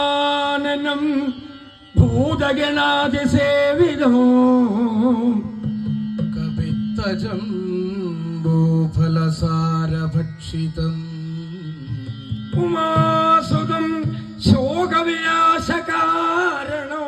വാമനം ഭൂതഗണാതിസേവിതോ കവിത്തജം ഭൂഫലസാരഭക്ഷിതം. ഉമാസുതം ശോകവിനാശകാരണോ.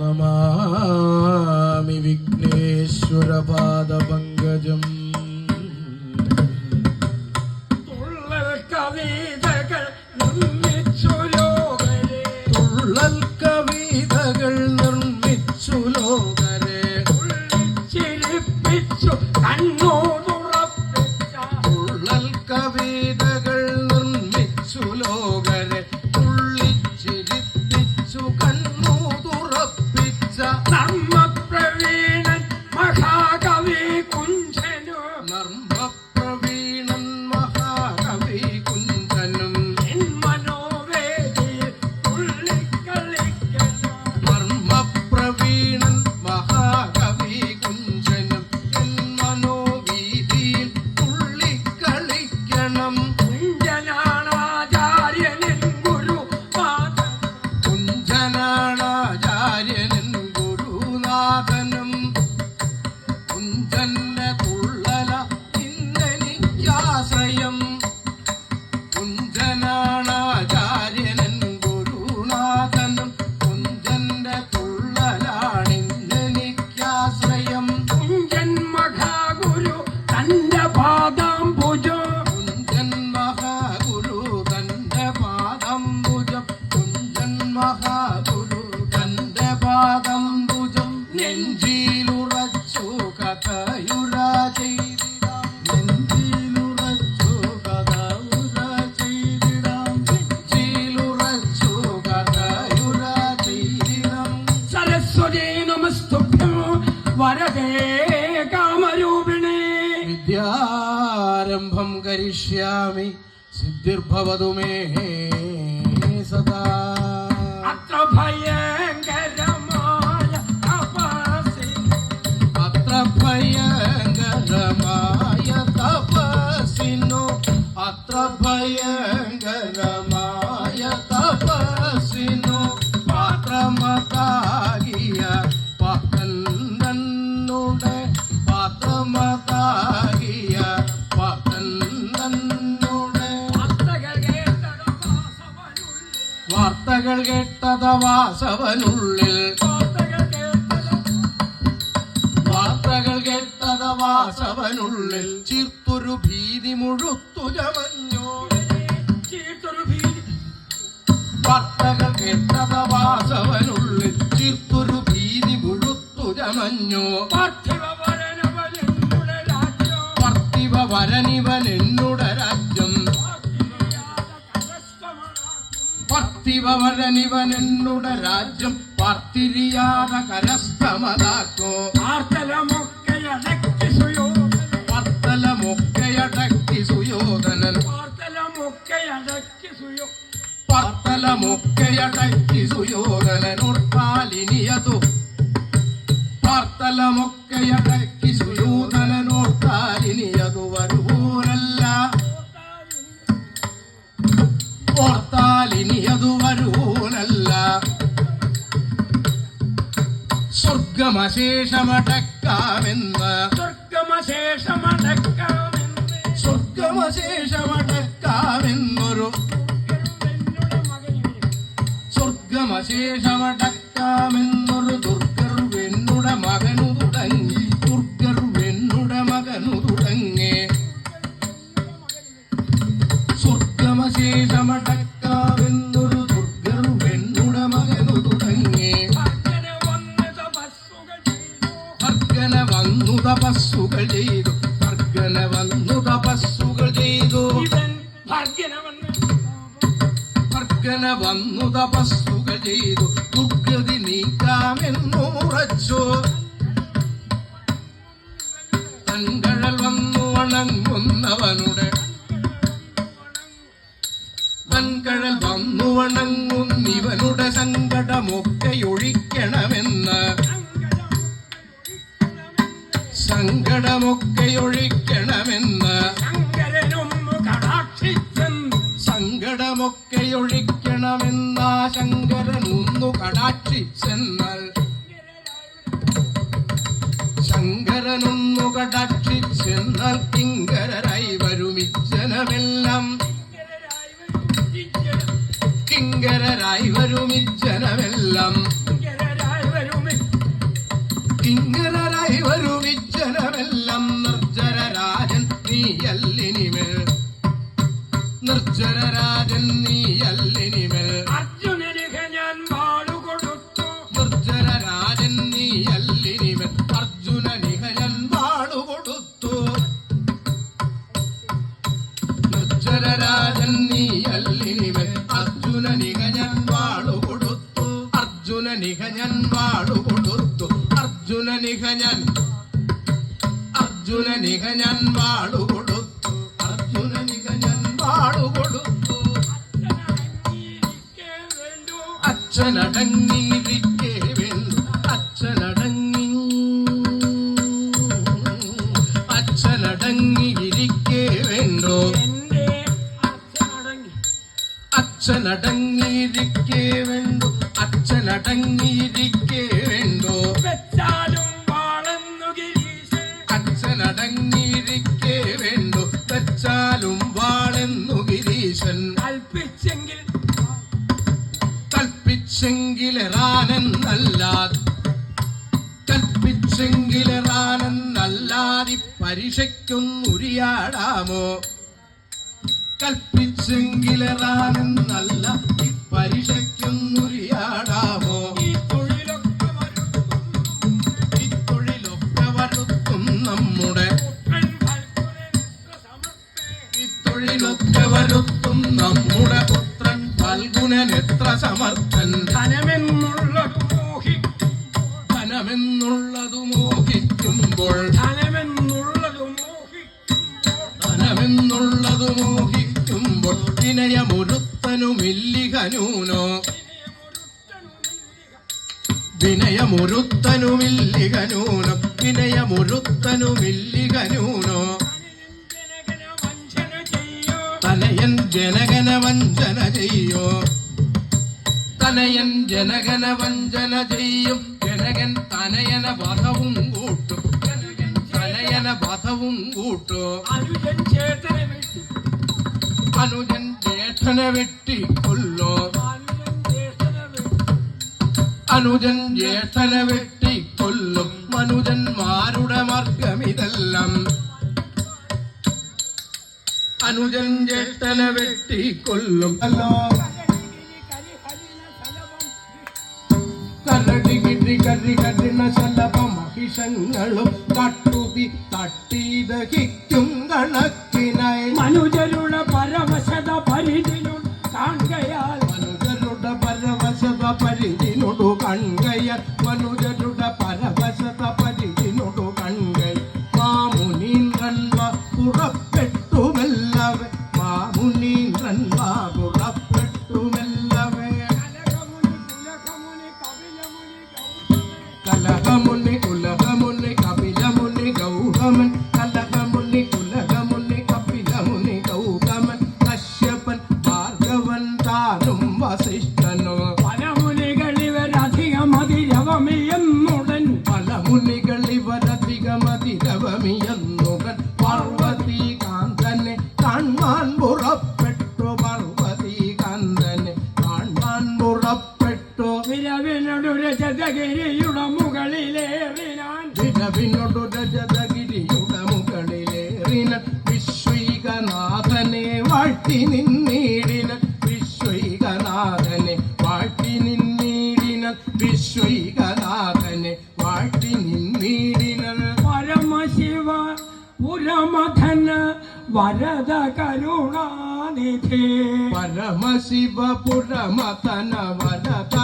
നമാമി വിഘ്നേശ്വരപാദപങ്കജം. തുള്ളൽ കവിതകൾ ഇന്നെനിക്കാശ്രയം ഗുരുനാഥനും കുഞ്ചന്റെ കുഞ്ചൻ മഹാഗുരു തന്റെ പാദം ഭുജോ കുഞ്ചൻ മഹാഗുരു തന്റെ പാദം ഭുജം കുഞ്ചൻ മഹാഗുരു തന്റെ പാദം പൂജം നെഞ്ചിലുറച്ചു കഥയുര സിദ്ധിർഭവതു മേ സദാ അത്ര ഭയങ്കരമായ തപസ്സി അത്ര വാസവനുള്ളിൽ. വാർത്തകൾ കേട്ടത വാസവനുള്ളിൽ. ചീർത്തൊരു ഭീതി മുഴുത്തു ചമഞ്ഞു. ചീർത്തൊരു ഭീതി വാർത്തകൾ കേട്ടത വാസവനുള്ളിൽ. ചീർത്തൊരു ഭീതി മുഴുത്തു ചമഞ്ഞു. പാർത്ഥിവ വരനിവൻ എന്നുടെ എന്നുടെ രാജ്യം പാർത്തിരിയാത കരസ്ഥമതാക്കോ. സുയോധനൻ. പർത്തലമൊക്കെയടക്കി സുയോധനൻ. വാർത്തലമൊക്കെ അടക്കി സുയോ പർത്തലമൊക്കെയടക്കി സുയോധനനോർത്താലിനിയതു പർത്തലമൊക്കെയടക്കി ഓർത്താലിനിയതു വരുവൂരല്ല സ്വർഗമശേഷമടക്കാമെന്ന് സ്വർഗമശേഷമടക്കാമെന്ന്. സ്വർഗമശേഷമടക്കാമെന്നൊരു സ്വർഗമശേഷമടക്കാമെന്നൊരു ദുർഗർ വെണ്ണുട മകനു തുടങ്ങി. ദുർഗർ വെണ്ണുട മകനു തുടങ്ങി. സ്വർഗമശേഷമടക്കാമെന്നൊരു ദുർഗർ വെന്നുടെ മകനു തുടങ്ങി ഭർഗന വന്നു തപസ്സുകൾ ചെയ്തു ഭർഗന വന്നു തപസ്സുകൾ ചെയ്തു ഭർഗന വന്നു തപസ്സുകൾ വന്നു ഇവനുടെ സങ്കടമൊക്കെ ഒഴിക്കണമെന്ന് സങ്കടമൊക്കെ ഒഴിക്കണമെന്ന് സങ്കടമൊക്കെ കടാക്ഷിച്ചെന്ന് ശങ്കരൻ ഒന്നു എന്നാൽ ശങ്കരനൊന്നു കടാക്ഷിച്ചെന്നാൽ കൽപ്പിച്ചെങ്കിലെറാനെന്നല്ലാതെ കൽപ്പിച്ചെങ്കിലെറാനെന്നല്ലാതി പരീക്ഷയ്ക്കൊന്നുരിയാടാമോ? കൽപ്പിച്ചെങ്കിലെറാനെന്നല്ല പരീക്ഷയ്ക്കൊന്നുരിയാടാമോ? ഈ തൊഴിലൊക്കെ ഈ തൊഴിലൊക്കെ വരുത്തും നമ്മുടെ ഈ തൊഴിലൊക്കെ വരുത്തും നമ്മുടെ പുത്രൻ ഫൽഗുനൻ എത്ര സമർത്ഥൻ വിനയമൊരുത്തനുമില്ലികനൂനം? വിനയമൊരുത്തനുമില്ലികനൂനോ? ജനകന വഞ്ചന ചെയ്യോ തനയൻ ജനഗന വഞ്ചന ചെയ്യോ? തനയൻ ജനഗന വഞ്ചന ചെയ്യും. ജനകൻ തനയന വധവും കൂട്ടും. തനയന വധവും കൂട്ടോ. വെട്ടി അനുജൻ ജേഠനെ വെട്ടി കൊല്ലോ അനുജൻ ജേഠനെ വെട്ടി കൊല്ലും മനുജന്മാരുടെ മാർഗമിതെല്ലാം. അനുജൻ ജേഠനെ വെട്ടി കൊല്ലും അല്ലോ കരടികിടി കരി കഠിന ശലഭ മഹിഷങ്ങളും തട്ടുതി തട്ടിദഹിക്കും കണക്കിനായി. മനുജരുടെ கண்கையர் ഇവരധികമതിരവമിയെന്നുടൻ പാർവതി കാന്തനെ കാണാൻ പുറപ്പെട്ടു. പാർവതി കാന്തനെ കാണാൻ പുറപ്പെട്ടു. വിരവിനൊടു രജതഗിരിയുടെ മുകളിലേറിനാൻ. വിരവിനൊടു രജതഗിരിയുടെ മുകളിലേറിന വിശ്വൈകനാഥനെ വാഴ്ത്തി നിന്നീടിന വിശ്വൈകനാഥനെ വാഴ്ത്തി നിന്നീടിന വിശ്വൈകനാഥനെ വാഴ്ത്തി നിന്നീടിന പുരമഥന വരദ കരുണാനിധി. പരമശിവ പുരമതന വരത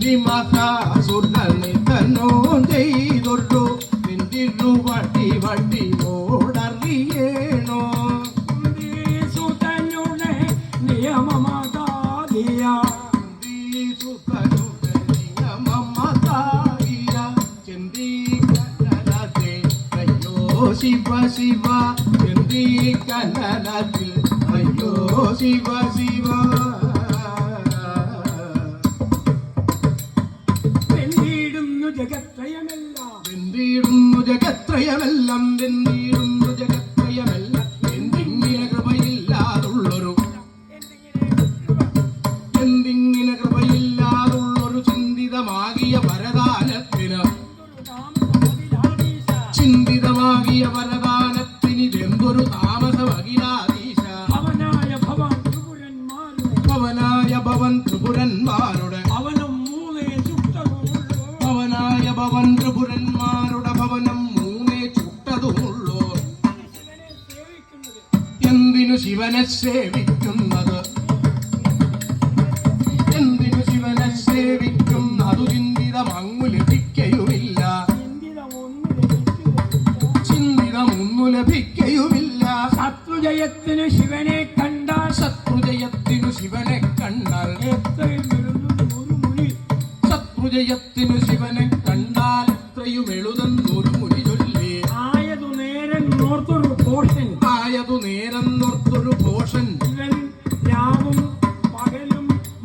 ಮಂಜಿಮಾಕ ಸುರ್ಗಲಿ ತನ್ನೋದೈದೊಡ್ಡು ನಿಂತಿರು ಬಟ್ಟಿ ಬಟ್ಟಿ ನೋಡಲಿ ಏನೋ ಸುತನುಡೆ ನಿಯಮ ಮಾತಾದಿಯ ಸುತನುಡೆ ನಿಯಮ ಮಾತಾದಿಯ ಚಂದಿ ಕನ್ನಡತೆ ಅಯ್ಯೋ ಶಿವ ಶಿವ ಚಂದಿ ಕನ್ನಡತೆ ಅಯ್ಯೋ ಶಿವ ಶಿವ ജഗത്രയമെല്ലാം വെന്തീടുന്നു ജഗത്രയമെല്ലാം എന്തിങ്ങനെ കൃപയില്ലാതുള്ളൊരു എന്തിങ്ങനെ കൃപയില്ലാതുള്ളൊരു ചിന്തിതമാകിയ വരദാനത്തിന് save me.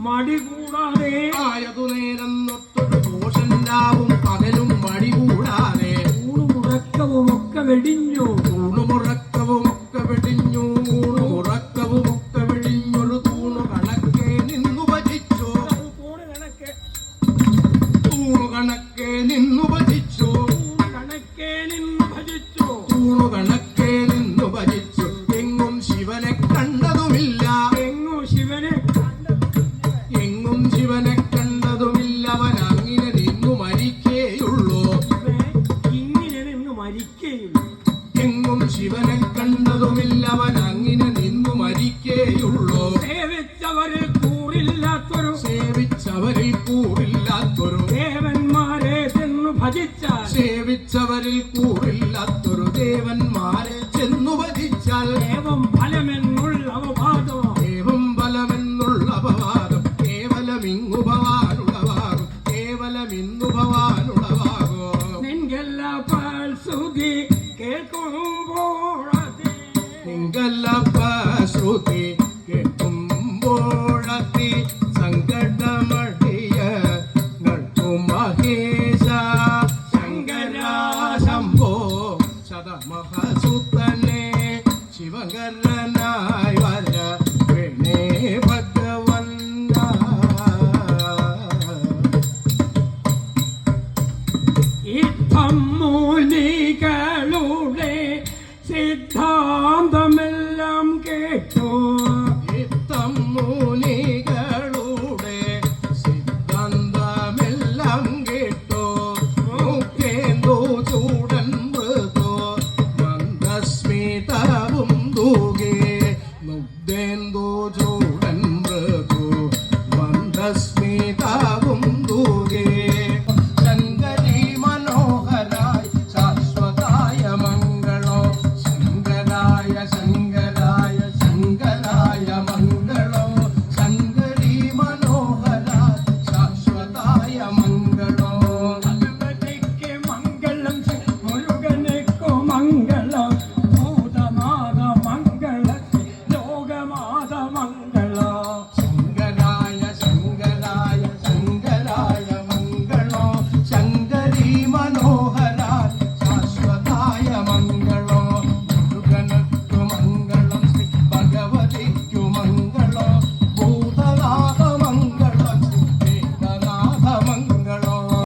മടി കൂടാതെ ആയതു നേരം നൊത്തൊരു ദോഷല്ലാവും പകലും മടി കൂടാതെ ഊണു മുടക്കവും ഒക്കെ വെടിഞ്ഞു.